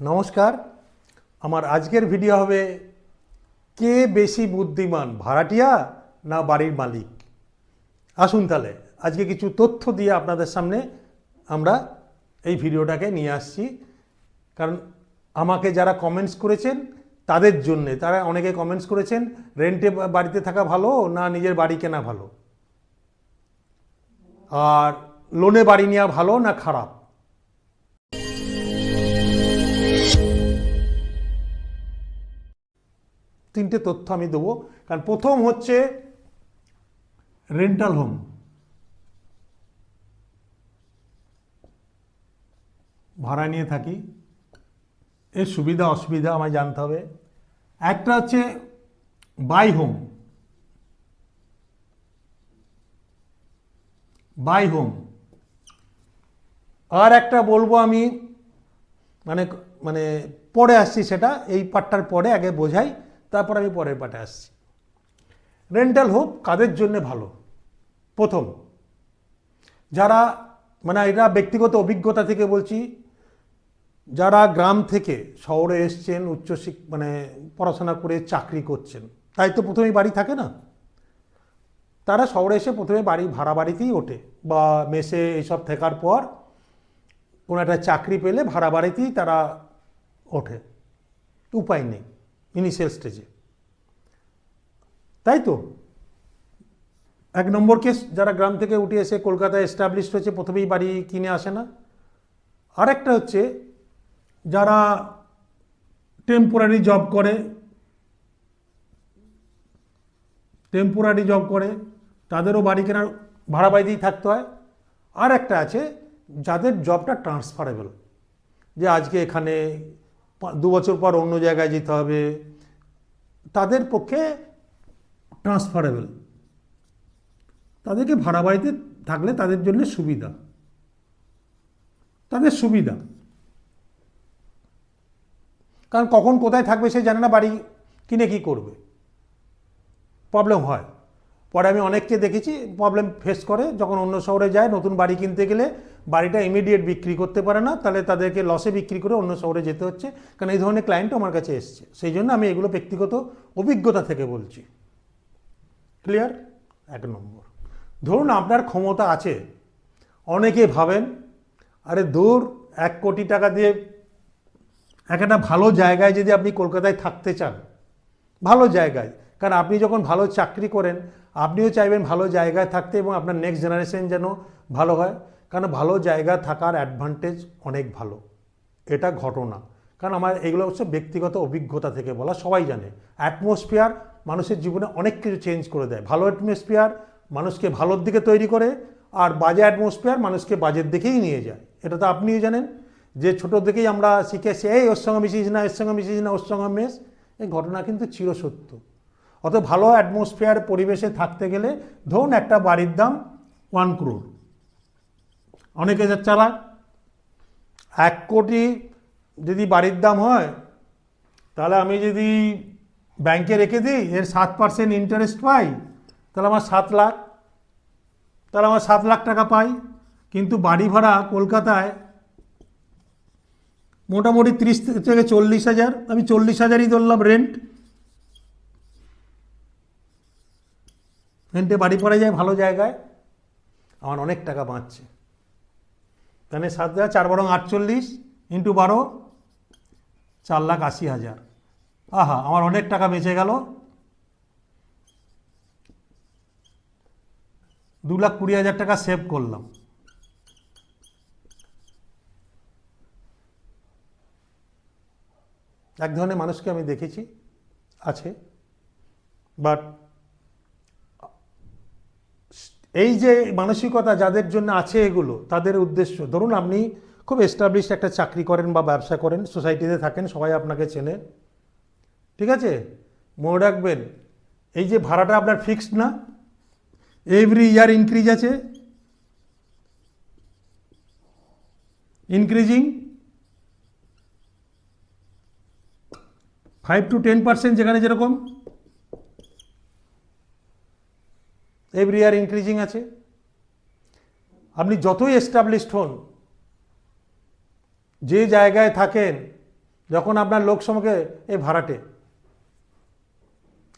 নমস্কার। আমার আজকের ভিডিও হবে, কে বেশি বুদ্ধিমান, ভাড়াটিয়া না বাড়ির মালিক? আসুন তাহলে, আজকে কিছু তথ্য দিয়ে আপনাদের সামনে আমরা এই ভিডিওটাকে নিয়ে আসছি। কারণ আমাকে যারা কমেন্টস করেছেন, তাদের জন্যে, তারা অনেকে কমেন্টস করেছেন রেন্টে বাড়িতে থাকা ভালো না নিজের বাড়ি কেনা ভালো? আর লোনে বাড়ি নেওয়া ভালো না খারাপ? তিনটে তথ্য আমি দেবো। কারণ প্রথম হচ্ছে রেন্টাল হোম ভাড়া নিয়ে থাকি। এর সুবিধা, অসুবিধা আমায় জানতে হবে। একটা হচ্ছে বাই হোম বাই হোম আর একটা বলব আমি মানে মানে পরে আসছি সেটা, এই পার্টটার পরে আগে বোঝাই। তারপর আমি পরের পার্টে আসছি। রেন্টাল হোম কাদের জন্য ভালো? প্রথম, যারা মানে এটা ব্যক্তিগত অভিজ্ঞতা থেকে বলছি, যারা গ্রাম থেকে শহরে এসছেন উচ্চশিক মানে পড়াশোনা করে চাকরি করছেন, তাই তো প্রথমেই বাড়ি থাকে না? তারা শহরে এসে প্রথমে বাড়ি, ভাড়া বাড়িতেই ওঠে বা মেসে এইসব থাকার পর কোনো একটা চাকরি পেলে ভাড়া বাড়িতেই তারা ওঠে। উপায় নেই। ইনিশিয়াল স্টেজে তাই তো? এক নম্বর কেস যারা গ্রাম থেকে উঠে এসে কলকাতায় এস্টাবলিশড হয়েছে, প্রথমেই বাড়ি কিনে আসে না। আরেকটা হচ্ছে, যারা টেম্পোরারি জব করে টেম্পোরারি জব করে, তাদেরও বাড়ি কেনার ভাড়া বাড়িতেই থাকতে হয়। আর একটা আছে, যাদের জবটা ট্রান্সফারেবল যে আজকে এখানে দু বছর পর অন্য জায়গায় যেতে হবে। তাদের পক্ষে ট্রান্সফারেবল তাদেরকে ভাড়া বাড়িতে থাকলে তাদের জন্য সুবিধা। তাদের সুবিধা। কারণ কখন কোথায় থাকবে সে জানে না, বাড়ি কিনে কি করবে। প্রবলেম হয়। পরে আমি অনেককে দেখেছি প্রবলেম ফেস করে, যখন অন্য শহরে যায়, নতুন বাড়ি কিনতে গেলে বাড়িটা ইমিডিয়েট বিক্রি করতে পারে না, তাহলে তাদেরকে লসে বিক্রি করে অন্য শহরে যেতে হচ্ছে। কারণ এই ধরনের ক্লায়েন্ট আমার কাছে এসছে। সেই জন্য আমি এগুলো ব্যক্তিগত অভিজ্ঞতা থেকে বলছি। ক্লিয়ার এক নম্বর। ধরুন আপনার ক্ষমতা আছে। অনেকে ভাবেন, আরে দূর, এক কোটি টাকা দিয়ে এক একটা ভালো জায়গায় যদি আপনি কলকাতায় থাকতে চান, ভালো জায়গায়। কারণ আপনি যখন ভালো চাকরি করেন, আপনিও চাইবেন ভালো জায়গায় থাকতে এবং আপনার নেক্সট জেনারেশন যেন ভালো হয়। কারণ ভালো জায়গা থাকার অ্যাডভান্টেজ অনেক ভালো। এটা ঘটনা। কারণ আমার এগুলো হচ্ছে ব্যক্তিগত অভিজ্ঞতা থেকে বলা, সবাই জানে। অ্যাটমসফিয়ার মানুষের জীবনে অনেক কিছু চেঞ্জ করে দেয়। ভালো অ্যাটমসফিয়ার মানুষকে ভালোর দিকে তৈরি করে, আর বাজে অ্যাটমসফিয়ার মানুষকে বাজের দিকেই নিয়ে যায়। এটা তো আপনিও জানেন। যে ছোটো থেকেই আমরা শিখেছি, এই, ওর সঙ্গে মিশিস না, এর সঙ্গে মিশিস না, ওর সঙ্গে মেশ। এই ঘটনা কিন্তু চিরসত্য। অত ভালো অ্যাটমসফিয়ার পরিবেশে থাকতে গেলে ধরুন একটা বাড়ির দাম ওয়ান ক্রোর অনেকে যা চালাক, এক কোটি যদি বাড়ির দাম হয়, তাহলে আমি যদি ব্যাংকে রেখে দিই, এর সাত পার্সেন্ট ইন্টারেস্ট পাই, তাহলে আমার সাত লাখ, তাহলে আমার সাত লাখ টাকা পাই। কিন্তু বাড়ি ভাড়া কলকাতায় মোটামুটি ত্রিশ থেকে চল্লিশ হাজার, আমি চল্লিশ হাজারই ধরলাম রেন্ট রেন্টে বাড়ি পড়ে যায় ভালো জায়গায়, আমার অনেক টাকা বাঁচছে। তাহলে সাত হাজার, চার বরং আটচল্লিশ ইন্টু বারো, চার লাখ আশি হাজার। আহা, আমার অনেক টাকা বেঁচে গেল। দু লাখ কুড়ি হাজার টাকা সেভ করলাম। এক ধরনের মানুষকে আমি দেখেছি, আছে বাট এই যে মানসিকতা যাদের জন্য আছে এগুলো, তাদের উদ্দেশ্য, ধরুন আপনি খুব এস্টাবলিশড একটা চাকরি করেন বা ব্যবসা করেন সোসাইটিতে থাকেন, সবাই আপনাকে চেনে, ঠিক আছে? মনে রাখবেন, এই যে ভাড়াটা আপনার ফিক্সড না এভরি ইয়ার ইনক্রিজ আছে increasing five to ten percent যেখানে যেরকম এভরি ইয়ার ইনক্রিজিং আছে। আপনি যতই এস্টাবলিশড হন, যে জায়গায় থাকেন, যখন আপনার লোক সমাকে এই ভাড়াটে,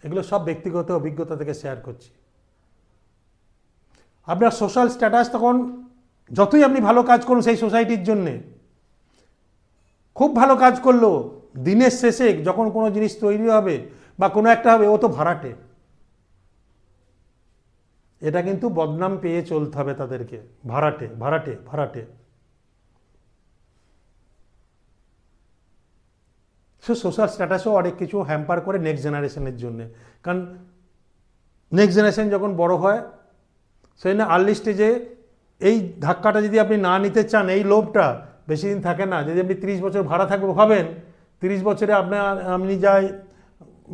এগুলো সব ব্যক্তিগত অভিজ্ঞতা থেকে শেয়ার করছি। আপনার সোশ্যাল স্ট্যাটাস তখন যতই আপনি ভালো কাজ করুন সেই সোসাইটির জন্যে, খুব ভালো কাজ করল দিনের শেষে যখন কোনো জিনিস তৈরি হবে বা কোনো একটা হবে, ও তো ভাড়াটে। এটা কিন্তু বদনাম পেয়ে চলতে হবে তাদেরকে। ভাড়াটে ভাড়াটে ভাড়াটে। সে সোশ্যাল স্ট্যাটাসও অনেক কিছু হ্যাম্পার করে নেক্সট জেনারেশনের জন্য। কারণ নেক্সট জেনারেশন যখন বড় হয়, সেই না আর্লি স্টেজে এই ধাক্কাটা যদি আপনি না নিতে চান, এই লোভটা বেশি দিন থাকে না। যদি আপনি তিরিশ বছর ভাড়া থাকবে ভাবেন, তিরিশ বছরে আপনার, আপনি যাই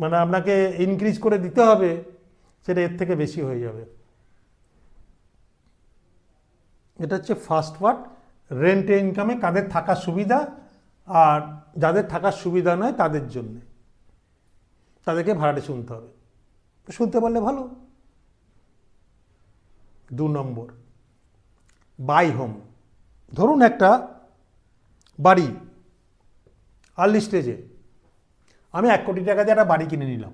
মানে আপনাকে ইনক্রিজ করে দিতে হবে, সেটা এর থেকে বেশি হয়ে যাবে। এটা হচ্ছে ফার্স্ট পার্ট রেন্ট ইনকামে কাদের থাকার সুবিধা আর যাদের থাকার সুবিধা নয় তাদের জন্যে। তাদেরকে ভাড়াটে শুনতে হবে। শুনতে পারলে ভালো। দু নম্বর বাই হোম ধরুন একটা বাড়ি আর্লি স্টেজে আমি এক কোটি টাকা দিয়ে একটা বাড়ি কিনে নিলাম।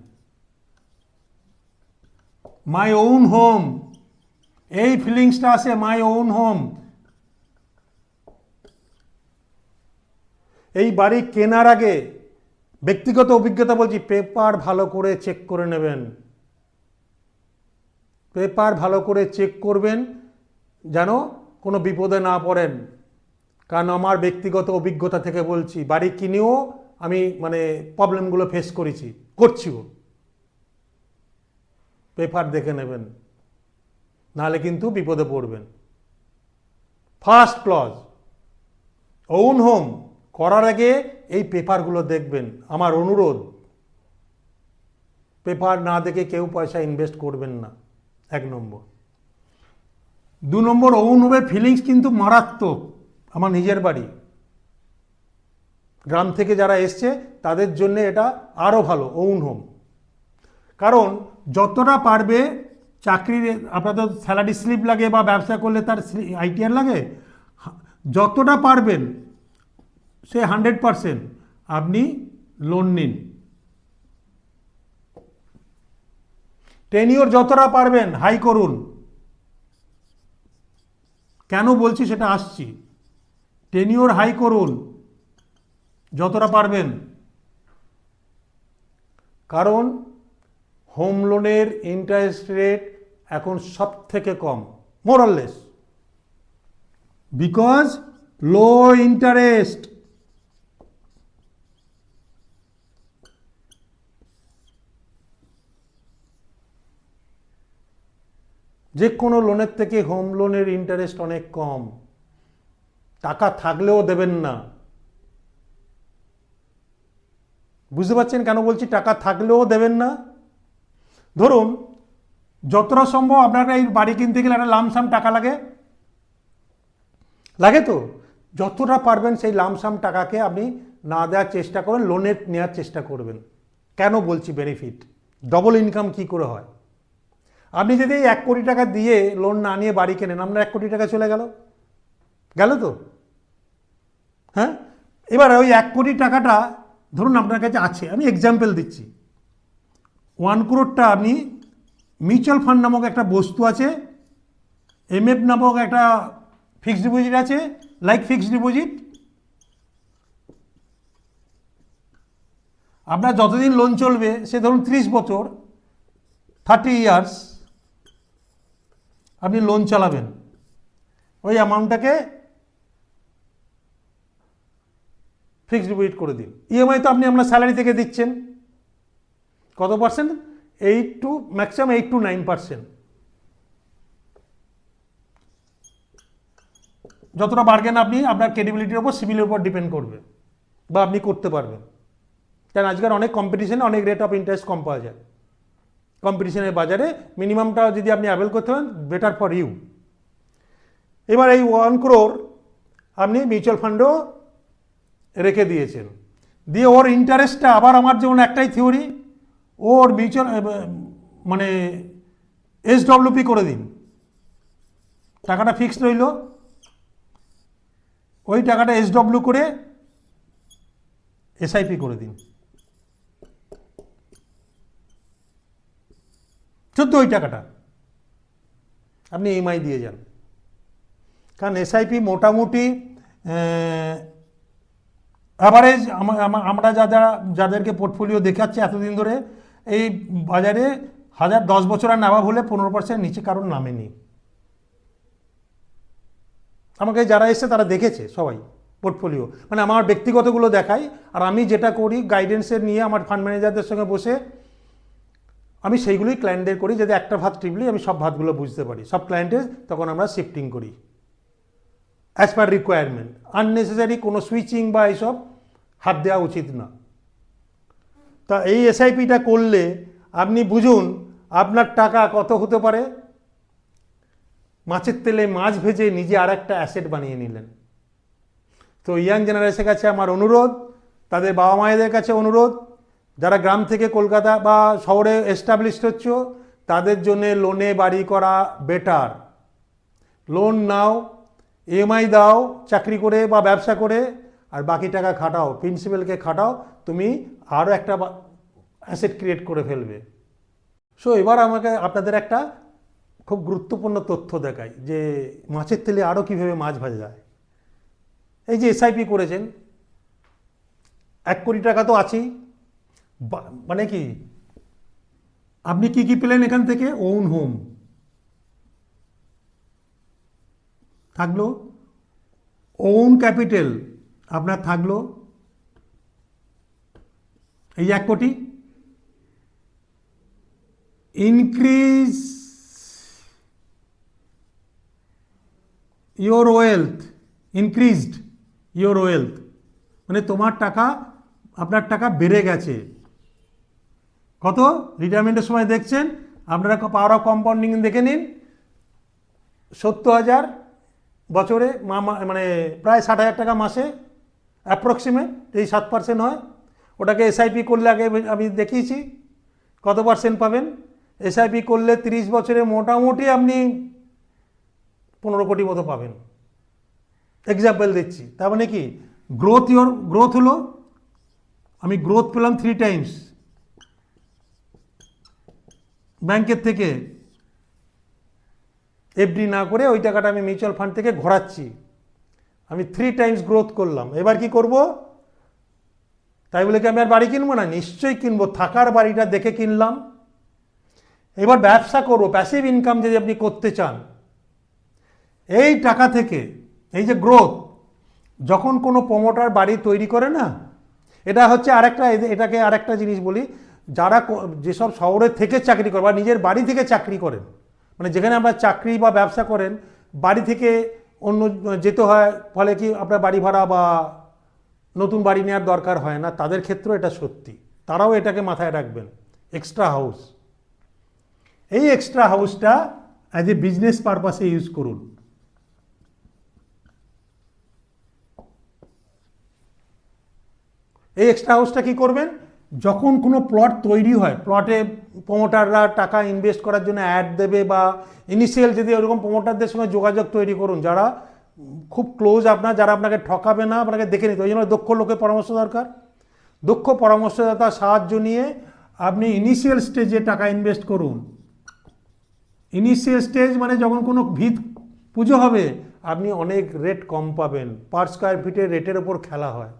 মাই ওন হোম এই ফিলিংসটা আছে মাই ওন হোম। এই বাড়ি কেনার আগে ব্যক্তিগত অভিজ্ঞতা বলছি, পেপার ভালো করে চেক করে নেবেন। পেপার ভালো করে চেক করবেন, যেন কোনো বিপদে না পড়েন। কারণ আমার ব্যক্তিগত অভিজ্ঞতা থেকে বলছি, বাড়ি কিনেও আমি মানে প্রবলেমগুলো ফেস করেছি, করছিও। পেপার দেখে নেবেন। নাহলে কিন্তু বিপদে পড়বেন। ফার্স্ট ক্লজ ওন হোম করার আগে এই পেপারগুলো দেখবেন। আমার অনুরোধ, পেপার না দেখে কেউ পয়সা ইনভেস্ট করবেন না। এক নম্বর। দু নম্বর ওন হোমের ফিলিংস কিন্তু মারাত্মক আমার নিজের বাড়ি। গ্রাম থেকে যারা এসছে, তাদের জন্য এটা আরও ভালো ওন হোম কারণ যতটা পারবে চাকরির আপনাদের স্যালারি স্লিপ লাগে বা ব্যবসা করলে তার আইটিআর লাগে। যতটা পারবেন, সে হান্ড্রেড পারসেন্ট আপনি লোন নিন। টেনিওর যতটা পারবেন হাই করুন। কেন বলছি সেটা আসছি। টেনিওর হাই করুন, যতটা পারবেন। কারণ হোম লোনের ইন্টারেস্ট রেট এখন সব থেকে কম মোরাললেস বিকজ লো ইন্টারেস্ট যে কোনো লোনের থেকে হোম লোনের ইন্টারেস্ট অনেক কম। টাকা থাকলেও দেবেন না। বুঝতে পারছেন কেন বলছি? টাকা থাকলেও দেবেন না। ধরুন, যতটা সম্ভব আপনারা এই বাড়ি কিনতে গেলে একটা লামসাম টাকা লাগে। লাগে তো? যতটা পারবেন সেই লামসাম টাকাকে আপনি না দেওয়ার চেষ্টা করবেন, লোনের নেওয়ার চেষ্টা করবেন। কেন বলছি বেনিফিট ডবল ইনকাম কি করে হয়? আপনি যদি এক কোটি টাকা দিয়ে লোন না নিয়ে বাড়ি কেনেন, আপনার এক কোটি টাকা চলে গেল। গেল তো? হ্যাঁ? এবার ওই এক কোটি টাকাটা, ধরুন আপনার কাছে আছে, আমি এক্সাম্পল দিচ্ছি। ওয়ান ক্রোডটা আপনি মিউচুয়াল ফান্ড নামক একটা বস্তু আছে, এমএফ নামক একটা ফিক্সড ডিপোজিট আছে, লাইক ফিক্সড ডিপোজিট। আপনার যতদিন লোন চলবে, সে ধরুন ত্রিশ বছর থার্টি ইয়ার্স আপনি লোন চালাবেন। ওই অ্যামাউন্টটাকে ফিক্সড ডিপোজিট করে দিন। ইএমআই তো আপনি আপনার স্যালারি থেকে দিচ্ছেন। কত percent eight to maximum eight to nine percent যতটা বার্গেন আপনি আপনার ক্রেডিবিলিটির ওপর সিভিলের উপর ডিপেন্ড করবে বা আপনি করতে পারবেন। কারণ আজকাল অনেক কম্পিটিশনে অনেক রেট অফ ইন্টারেস্ট কম পাওয়া যায়। কম্পিটিশনের বাজারে মিনিমামটা যদি আপনি অ্যাভেল করতে পারেন বেটার ফর ইউ এবার এই ওয়ান ক্রোর আপনি মিউচুয়াল ফান্ডও রেখে দিয়েছেন। দিয়ে ওর ইন্টারেস্টটা আবার আমার যেমন একটাই থিওরি ওর মিউচুয়াল মানে এসডব্লিউপি করে দিন। টাকাটা ফিক্সড রইল। ওই টাকাটা এসডব্লিউ করে এসআইপি করে দিন। শুদ্ধ ওই টাকাটা। আপনি ইএমআই দিয়ে যান। কারণ এসআইপি মোটামুটি অ্যাভারেজ আমরা যারা যাদেরকে পোর্টফোলিও দেখাচ্ছে এতদিন ধরে এই বাজারে হাজার দশ বছর আর নামা হলে পনেরো পার্সেন্ট নিচে কারোর নামেনি আমাকে যারা এসছে তারা দেখেছে সবাই পোর্টফোলিও মানে আমার ব্যক্তিগতগুলো দেখাই, আর আমি যেটা করি গাইডেন্সের নিয়ে আমার ফান্ড ম্যানেজারদের সঙ্গে বসে আমি সেইগুলোই ক্লায়েন্টদের করি, যাতে একটা ভাত টিপলেই আমি সব ভাতগুলো বুঝতে পারি। সব ক্লায়েন্টের তখন আমরা শিফটিং করি। অ্যাজ পার রিকোয়ারমেন্ট আননেসেসারি কোনো সুইচিং বা এইসব হাত দেওয়া উচিত না। তা এই এসআইপিটা করলে আপনি বুঝুন আপনার টাকা কত হতে পারে? মাছের তেলে মাছ ভেজে নিজে আর একটা অ্যাসেট বানিয়ে নিলেন। তো ইয়াং জেনারেশনের কাছে আমার অনুরোধ, তাদের বাবা মায়েদের কাছে অনুরোধ, যারা গ্রাম থেকে কলকাতা বা শহরে এস্টাবলিশড হচ্ছ, তাদের জন্য লোনে বাড়ি করা বেটার লোন নাও ইএমআই দাও, চাকরি করে বা ব্যবসা করে আর বাকি টাকা খাটাও প্রিন্সিপালকে খাটাও, তুমি আরও একটা অ্যাসেট ক্রিয়েট করে ফেলবে। সো এবার আমাকে আপনাদের একটা খুব গুরুত্বপূর্ণ তথ্য দেখাই যে মাছের তেলে আরও কীভাবে মাছ ভাজা যায়। এই যে এসআইপি করেছেন, এক কোটি টাকা তো আছেই। মানে কি? আপনি কি কি পেলেন এখান থেকে? ওন হোম থাকল? ওন ক্যাপিটাল আপনার থাকল এই এক কোটি। Increase your wealth increased your wealth মানে তোমার টাকা, আপনার টাকা বেড়ে গেছে। কত? রিটায়ারমেন্টের সময় দেখছেন? আপনারা পাওয়ার অফ কম্পাউন্ডিং দেখে নিন। সত্তর হাজার বছরে মানে প্রায় ষাট হাজার টাকা মাসে অ্যাপ্রক্সিমেট এই সাত পার্সেন্ট হয়। ওটাকে এসআইপি করলে আগে আমি দেখিয়েছি। কত পার্সেন্ট পাবেন? এসআইপি করলে তিরিশ বছরে মোটামুটি আপনি পনেরো কোটি মতো পাবেন। এক্সাম্পল দিচ্ছি। তার মানে কি? গ্রোথ ইওর গ্রোথ হলো, আমি গ্রোথ পেলাম থ্রি টাইমস ব্যাংকের থেকে এফডি না করে ওই টাকাটা আমি মিউচুয়াল ফান্ড থেকে ঘোরাচ্ছি। আমি থ্রি টাইমস গ্রোথ করলাম। এবার কি করব? তাই বলে কি আমি আর বাড়ি কিনবো না? নিশ্চয়ই কিনবো। থাকার বাড়িটা দেখে কিনলাম। এবার ব্যবসা করব। প্যাসিভ ইনকাম যদি আপনি করতে চান, এই টাকা থেকে, এই যে গ্রোথ যখন কোনো প্রমোটার বাড়ি তৈরি করে না, এটা হচ্ছে আরেকটা, এটাকে আরেকটা জিনিস বলি, যারা যেসব শহরে থেকে চাকরি করে বা নিজের বাড়ি থেকে চাকরি করেন মানে যেখানে আমরা চাকরি বা ব্যবসা করেন, বাড়ি থেকে অন্য যেতে হয়, ফলে কি আপনার বাড়ি ভাড়া বা নতুন বাড়ি নেওয়ার দরকার হয় না। তাদের ক্ষেত্রেও এটা সত্যি। তারাও এটাকে মাথায় রাখবেন। এক্সট্রা হাউস এই এক্সট্রা হাউসটা অ্যাজ এ বিজনেস পারপাসে ইউজ করুন। এই এক্সট্রা হাউসটা কি করবেন? যখন কোনো প্লট তৈরি হয় প্লটে প্রমোটাররা টাকা ইনভেস্ট করার জন্য অ্যাড দেবে বা ইনিশিয়াল যদি ওরকম প্রমোটারদের সঙ্গে যোগাযোগ তৈরি করুন, যারা খুব ক্লোজ আপনার, যারা আপনাকে ঠকাবে না, আপনাকে দেখে নিতে ওই জন্য দক্ষ লোকের পরামর্শ দরকার। দক্ষ পরামর্শদাতার সাহায্য নিয়ে আপনি ইনিশিয়াল স্টেজে টাকা ইনভেস্ট করুন। ইনিশিয়াল স্টেজ মানে যখন কোনো ভিত পুজো হবে, আপনি অনেক রেট কম পাবেন। পার স্কোয়ার ফিটের রেটের ওপর খেলা হয়।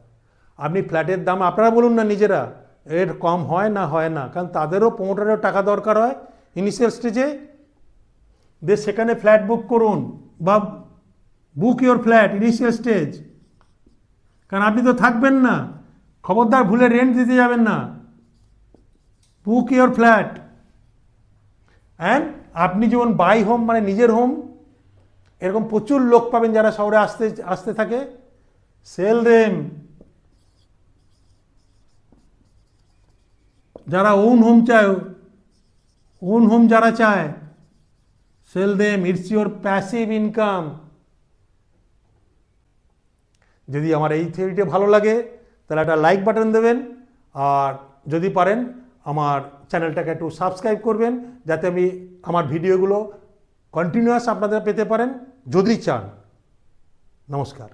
আপনি ফ্ল্যাটের দাম, আপনারা বলুন না নিজেরা রেট কম হয় না হয় না। কারণ তাদেরও প্রমোটারেরও টাকা দরকার হয় ইনিশিয়াল স্টেজে দিয়ে সেখানে ফ্ল্যাট বুক করুন বা book your flat initial stage কারণ আপনি তো থাকবেন না। খবরদার ভুলে রেন্ট দিতে যাবেন না। বুক ইওর ফ্ল্যাট অ্যান্ড আপনি যেমন বাই হোম মানে নিজের হোম এরকম প্রচুর লোক পাবেন যারা শহরে আসতে আসতে থাকে। সেল দেম যারা ওন হোম চায়, ওন হোম যারা চায় sell them it's your passive income যদি আমার এই থিওরিটা ভালো লাগে, তাহলে একটা লাইক বাটন দেবেন, আর যদি পারেন, আমার চ্যানেলটাকে একটু সাবস্ক্রাইব করবেন, যাতে আমি আমার ভিডিওগুলো কন্টিনিউয়াস আপনাদের পেতে পারেন, যদি চান। নমস্কার।